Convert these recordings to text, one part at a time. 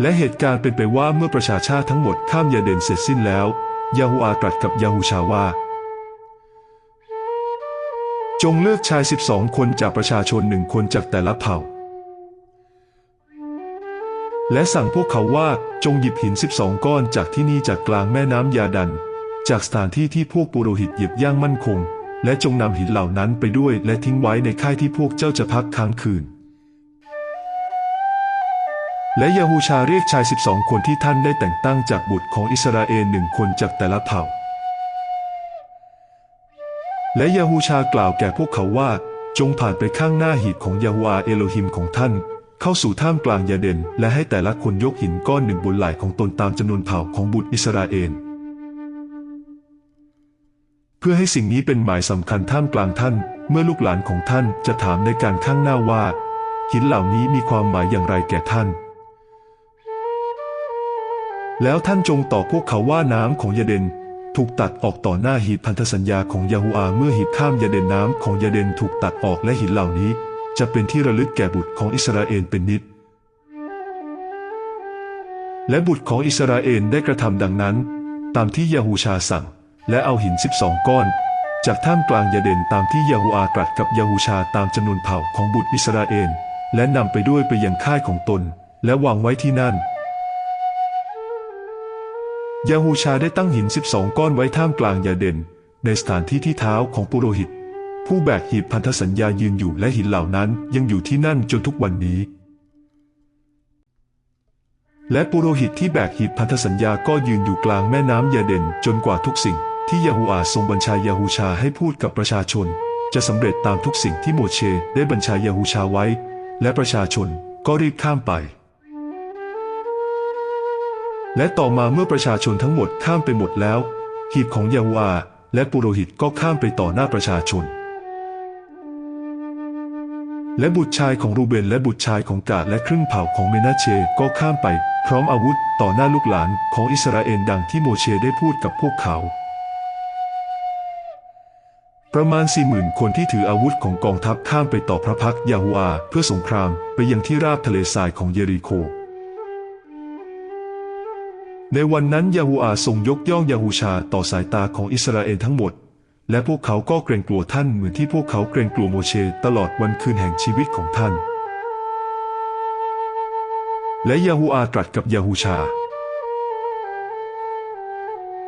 และเหตุการณ์เป็นไปว่าเมื่อประชาชาติทั้งหมดข้ามยาเดนเสร็จสิ้นแล้ว ยาฮูอาตรัสกับยาฮูชาว่า จงเลือกชาย 12 คนจากประชาชนหนึ่งคนจากแต่ละเผ่า และสั่งพวกเขาว่าจงหยิบหิน 12 ก้อนจากที่นี่จากกลางแม่น้ำยาดัน จากสถานที่ที่พวกปุโรหิตหยียบย่างมั่นคง และจงนำหินเหล่านั้นไปด้วยและทิ้งไว้ในค่ายที่พวกเจ้าจะพักค้างคืน และยาฮูชาเรียกชาย 12 คนที่ท่านได้แต่งตั้งจากบุตรของอิสราเอลหนึ่งคนจากแต่ละเผ่า และยาฮูชากล่าวแก่พวกเขาว่า จงผ่านไปข้างหน้าหีบของยาฮวาเอโลฮิมของท่าน เข้าสู่ท่ามกลางยาเดน และให้แต่ละคนยกหินก้อนหนึ่งบนไหล่ของตนตามจำนวนเผ่าของบุตรอิสราเอลเพื่อให้สิ่งนี้เป็นหมายสำคัญท่ามกลางท่าน เมื่อลูกหลานของท่านจะถามในการข้างหน้าว่า หินเหล่านี้มีความหมายอย่างไรแก่ท่าน แล้วท่านจงตอบพวกเขาว่าน้ำของยาเดนถูกตัดออกต่อหน้าหีบพันธสัญญาของยาฮูอาเมื่อหีบข้ามยาเดนน้ำของยาเดนถูกตัดออกและหินเหล่านี้ จะเป็นที่ระลึกแก่บุตรของอิสราเอลเป็นนิด และบุตรของอิสราเอลได้กระทำดังนั้น ตามที่ยาฮูชาสั่ง และเอาหิน12ก้อน จากท่ามกลางยาเดนตามที่ยาฮูอาตรัสกับยาฮูชาตามจำนวนเผ่าของบุตรอิสราเอลและนำไปด้วยไปยังค่ายของตน และวางไว้ที่นั่น ยาฮูชาได้ตั้งหิน 12 ก้อนไว้ท่ามกลางยาเดน ในสถานที่ที่เท้าของปุโรหิต ผู้แบกหีบพันธสัญญายืนอยู่และหินเหล่านั้นยังอยู่ที่นั่นจนทุกวันนี้ และปุโรหิตที่แบกหีบพันธสัญญาก็ยืนอยู่กลางแม่น้ำยาเดนจนกว่าทุกสิ่ง ที่ยาฮูอาทรงบัญชายาฮูชาให้พูดกับประชาชน จะสำเร็จตามทุกสิ่งที่โมเชได้บัญชายาฮูชาไว้ และประชาชนก็รีบข้ามไป และต่อมาเมื่อประชาชนทั้งหมดข้ามไปหมดแล้ว หีบของยาฮูอาและปุโรหิตก็ข้ามไปต่อหน้าประชาชน และบุตรชายของรูเบนและบุตรชายของกาดและครึ่งเผ่าของเมนาเชก็ข้ามไป พร้อมอาวุธต่อหน้าลูกหลานของอิสราเอลดังที่โมเชได้พูดกับพวกเขา ประมาณสี่หมื่นคนที่ถืออาวุธของกองทัพข้ามไปต่อพระพักยาฮูอาเพื่อสงครามไปยังที่ราบทะเลทรายของเยริโค ในวันนั้นยาฮูอาทรงยกย่องยาฮูชาต่อสายตาของอิสราเอลทั้งหมด และพวกเขาก็เกรงกลัวท่านเหมือนที่พวกเขาเกรงกลัวโมเชตลอดวันคืนแห่งชีวิตของท่าน และยาฮูอาตรัสกับยาฮูชา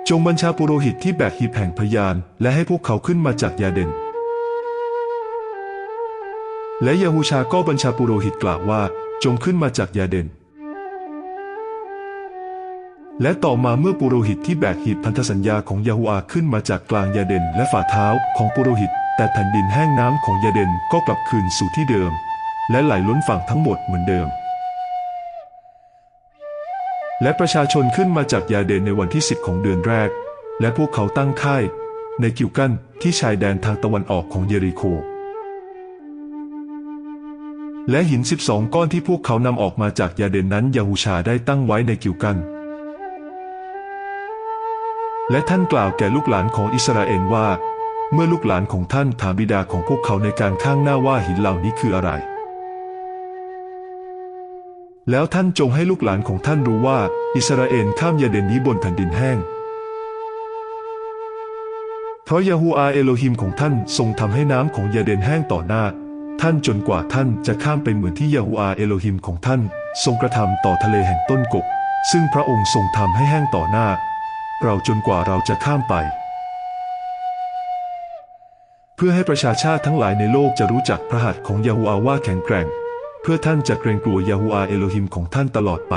จงบัญชาปุโรหิตที่แบกหีบแห่งพยาน และให้พวกเขาขึ้นมาจากยาเดนและยาฮูชาก็บัญชาปุโรหิตกล่าวว่าจงขึ้นมาจากยาเดน และต่อมาเมื่อปุโรหิตที่แบกหีบพันธสัญญาของยาฮูอาขึ้นมาจากกลางยาเดนและฝ่าเท้าของปุโรหิต แต่แผ่นดินแห้งน้ำของยาเดนก็กลับคืนสู่ที่เดิม และไหลล้นฝั่งทั้งหมดเหมือนเดิม และประชาชนขึ้นมาจากยาเดนในวันที่สิบของเดือนแรก และพวกเขาตั้งค่าย ในกิวกันที่ชายแดนทางตะวันออกของเยริโค และหิน 12 ก้อนที่พวกเขานำออกมาจากยาเดนนั้นยาฮูชาได้ตั้งไว้ในกิวกัน และท่านกล่าวแก่ลูกหลานของอิสราเอลว่า เมื่อลูกหลานของท่านถามบิดาของพวกเขาในการข้างหน้าว่าหินเหล่านี้คืออะไร แล้วท่านจงให้ลูกหลานของท่านรู้ว่า อิสราเอลข้ามยาเดนนี้บนแผ่นดินแห้ง เพราะยาฮูอาเอโลฮิมของท่านทรงทำให้น้ำของยาเดนแห้งต่อหน้า ท่านจนกว่าท่านจะข้ามไปเหมือนที่ยาฮูอาเอโลฮิมของท่าน ทรงกระทำต่อทะเลแห่งต้นกกซึ่งพระองค์ทรงทำให้แห้งต่อหน้า เราจนกว่าเราจะข้ามไป เพื่อให้ประชาชาติทั้งหลายในโลกจะรู้จักพระหัตถ์ของยาฮูอาว่าแข็งแกร่ง เพื่อท่านจะเกรงกลัวยาฮูอาเอโลฮิมของท่านตลอดไป